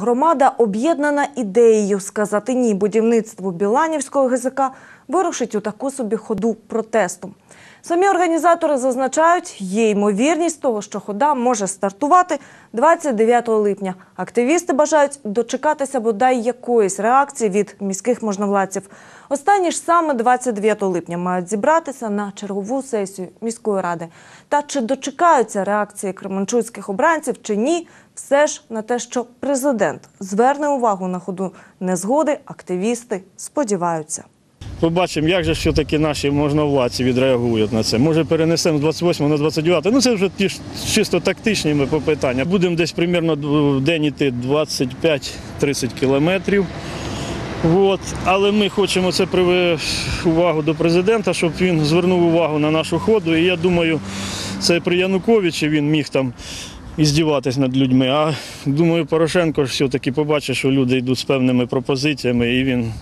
Громада, об'єднана ідеєю сказати ні будівництву Біланівського ГЗК, вирушить у таку собі ходу протесту. Самі організатори зазначають, є ймовірність того, що хода може стартувати 29 липня. Активісти бажають дочекатися бодай якоїсь реакції від міських можновладців. Останні ж саме 29 липня мають зібратися на чергову сесію міської ради. Та чи дочекаються реакції кременчуцьких обранців чи ні, все ж на те, що президент зверне увагу на ходу незгоди, активісти сподіваються. Побачимо, як же все-таки наші можновладці відреагують на це. Може перенесемо з 28 на 29. Ну це вже ті чисто тактичні ми попитання. Будемо десь примерно в день іти 25-30 кілометрів. От. Але ми хочемо це привести увагу до президента, щоб він звернув увагу на нашу ходу. І я думаю, це при Януковичі він міг там іздіватись над людьми. А думаю, Порошенко ж все-таки побачить, що люди йдуть з певними пропозиціями, і він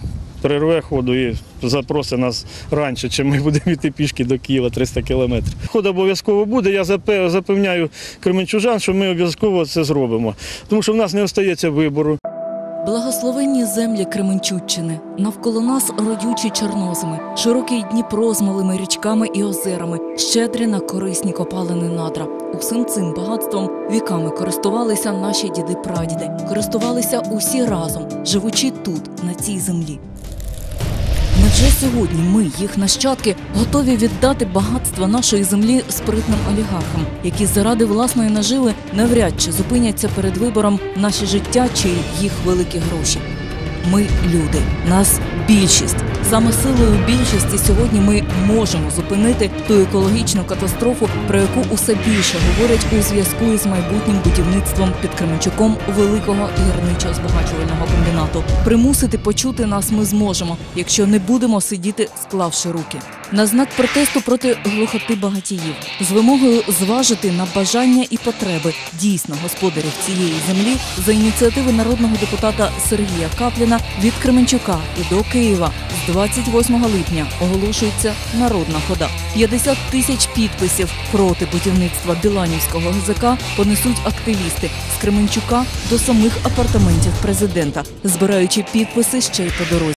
перерве ходу і запросить нас раніше, чим ми будемо йти пішки до Києва 300 кілометрів. Ход обов'язково буде. Я запевняю кременчужан, що ми обов'язково це зробимо, тому що в нас не остається вибору. Благословенні землі Кременчуччини, навколо нас родючі чорноземи, широкий Дніпро з малими річками і озерами, щедрі на корисні копалини надра. Усім цим багатством віками користувалися наші діди-прадіди, користувалися усі разом, живучи тут, на цій землі. Невже сьогодні ми, їх нащадки, готові віддати багатство нашої землі спритним олігархам, які заради власної наживи навряд чи зупиняться перед вибором наші життя чи їх великі гроші? Ми люди, нас більшість. Саме силою більшості сьогодні ми можемо зупинити ту екологічну катастрофу, про яку усе більше говорять у зв'язку із майбутнім будівництвом під Кременчуком великого гірничо збагачувального комбінату. Примусити почути нас ми зможемо, якщо не будемо сидіти, склавши руки. На знак протесту проти глухоти багатіїв з вимогою зважити на бажання і потреби дійсно господарів цієї землі за ініціативи народного депутата Сергія Капліна від Кременчука і до Києва з 28 липня оголошується народна хода. 50 тисяч підписів проти будівництва Біланівського ГЗК понесуть активісти з Кременчука до самих апартаментів президента, збираючи підписи ще й по дорозі.